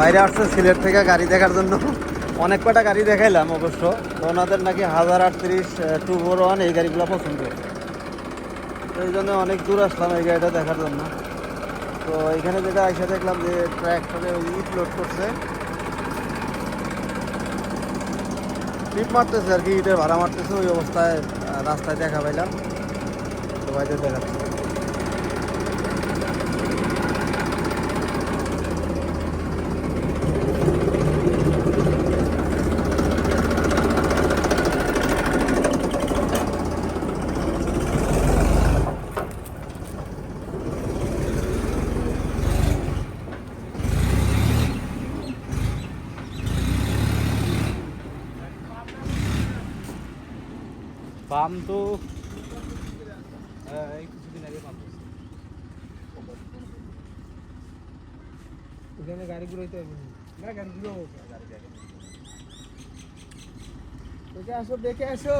বাইরে আসছে সিলেট থেকে গাড়ি দেখার জন্য। অনেক কটা গাড়ি দেখাইলাম অবশ্য। ওনাদের নাকি হাজার আটত্রিশ টু ফোর ওয়ান এই গাড়িগুলো পছন্দ। তো এই জন্য অনেক দূর আসলাম এই গাড়িটা দেখার জন্য। তো এখানে যেটা এসে দেখলাম যে ট্র্যাক্টরে ওই ইট লোড করছে। টিপ মারতেছে আর কি, ইটের ভাড়া মারতেছে, ওই অবস্থায় রাস্তায় দেখা পাইলাম। তো বাইরে দেখাচ্ছে। পাম তো এই কিছুদিন আগে পাম ওখানে গাড়িগুলো হইতে হবে না গাড়িগুলো দেখে আসো দেখে আসো।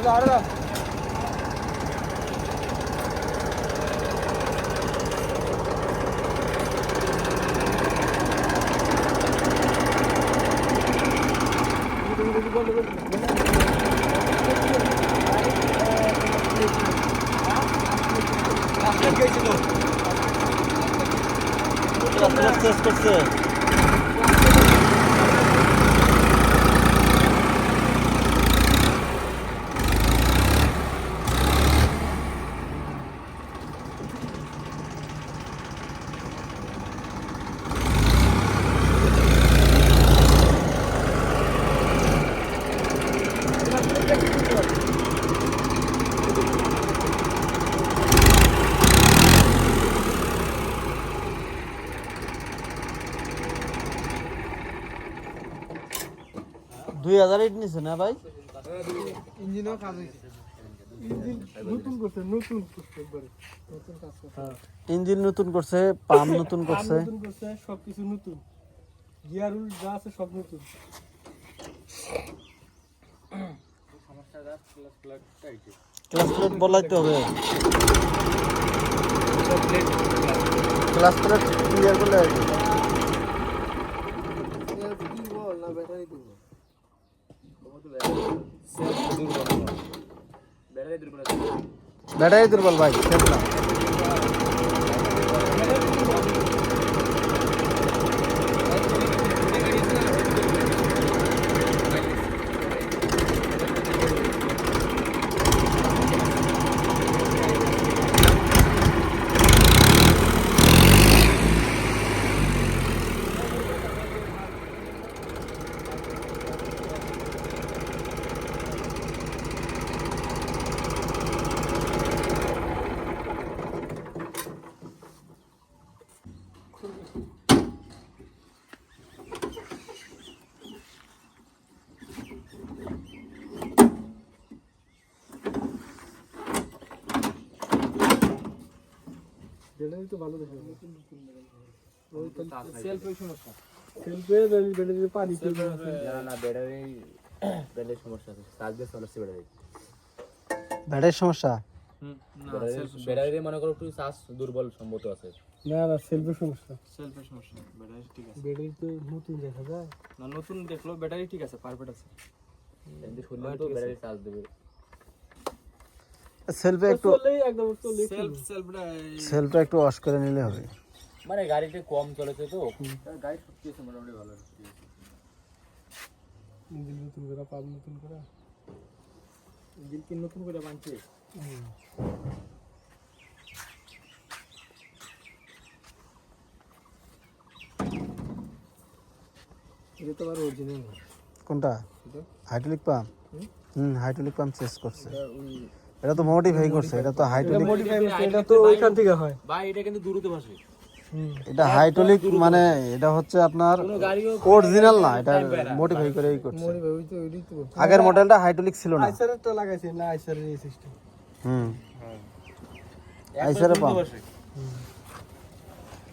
আরে দাও আরে দাও শেষ দুই হাজার ইট নিছে না ভাই? ইঞ্জিনও কাজ হয়েছে ইঞ্জিন নতুন করছে নতুন করছে একবারে। নতুন কাজ করছে। নতুন করছে পাম নতুন করছে সবকিছু নতুন। গিয়ার উল যা আছে সব নতুন। ক্লাস প্লেট বলাইতে হবে। ক্লাস প্লেট ক্লিয়ার করলে আর কি। ব্যাটারি ব্যাটারি দুর্বল ভাই সেফ না। ব্যাটারি তো ভালো দেখে নতুন নতুন সেলফ সমস্যা। সেলফে ব্যাটারি পানি না না ব্যাটারি ব্যাটারি সমস্যা আছে। চার্জ দিয়ে চলাচ্ছে ব্যাটারি ব্যাটারির সমস্যা? ব্যাটারি মনে করো একটু চার্জ দুর্বল সম্ভবত আছে। না না সেলফের সমস্যা। সেলফের সমস্যা ব্যাটারি ঠিক আছে। ব্যাটারি তো নতুন দেখা যায়। না নতুন দেখল ব্যাটারি ঠিক আছে পারফেক্ট আছে। এমনি শুনলাম তো ব্যাটারি চার্জ দেবে। সেলফে একটু সেলফটা একটু ওয়াশ করে নিলে হবে। মানে গাড়িটা কম চলেছে তো। হ্যাঁ, গাড়ি সত্যি আছে মোটামুটি ভালো ইঞ্জিন নতুন করে পাব নতুন করে? ইঞ্জিন কি নতুন করে বানছে? এটা তো আর অরিজিনাল কোনটা? হাইড্রোলিক পাম্প হুম? হাইড্রোলিক পাম্প চেস করছে। এটা তো মডিফাই করছে এটা তো এটা হাইড্রোলিক মডিফাই করছে এটা তো ওইখান থেকে হয়। ভাই এটা কিন্তু দূরুতে বসে। এটা হাইড্রোলিক মানে এটা হচ্ছে আপনার কোনো অরিজিনাল না এটা মডিফাই করে এই করছে। আগের মডেলটা হাইড্রোলিক ছিল না। আইসারে তো লাগাইছে না আইসারে এই সিস্টেম হুম। আইসারে পাম্প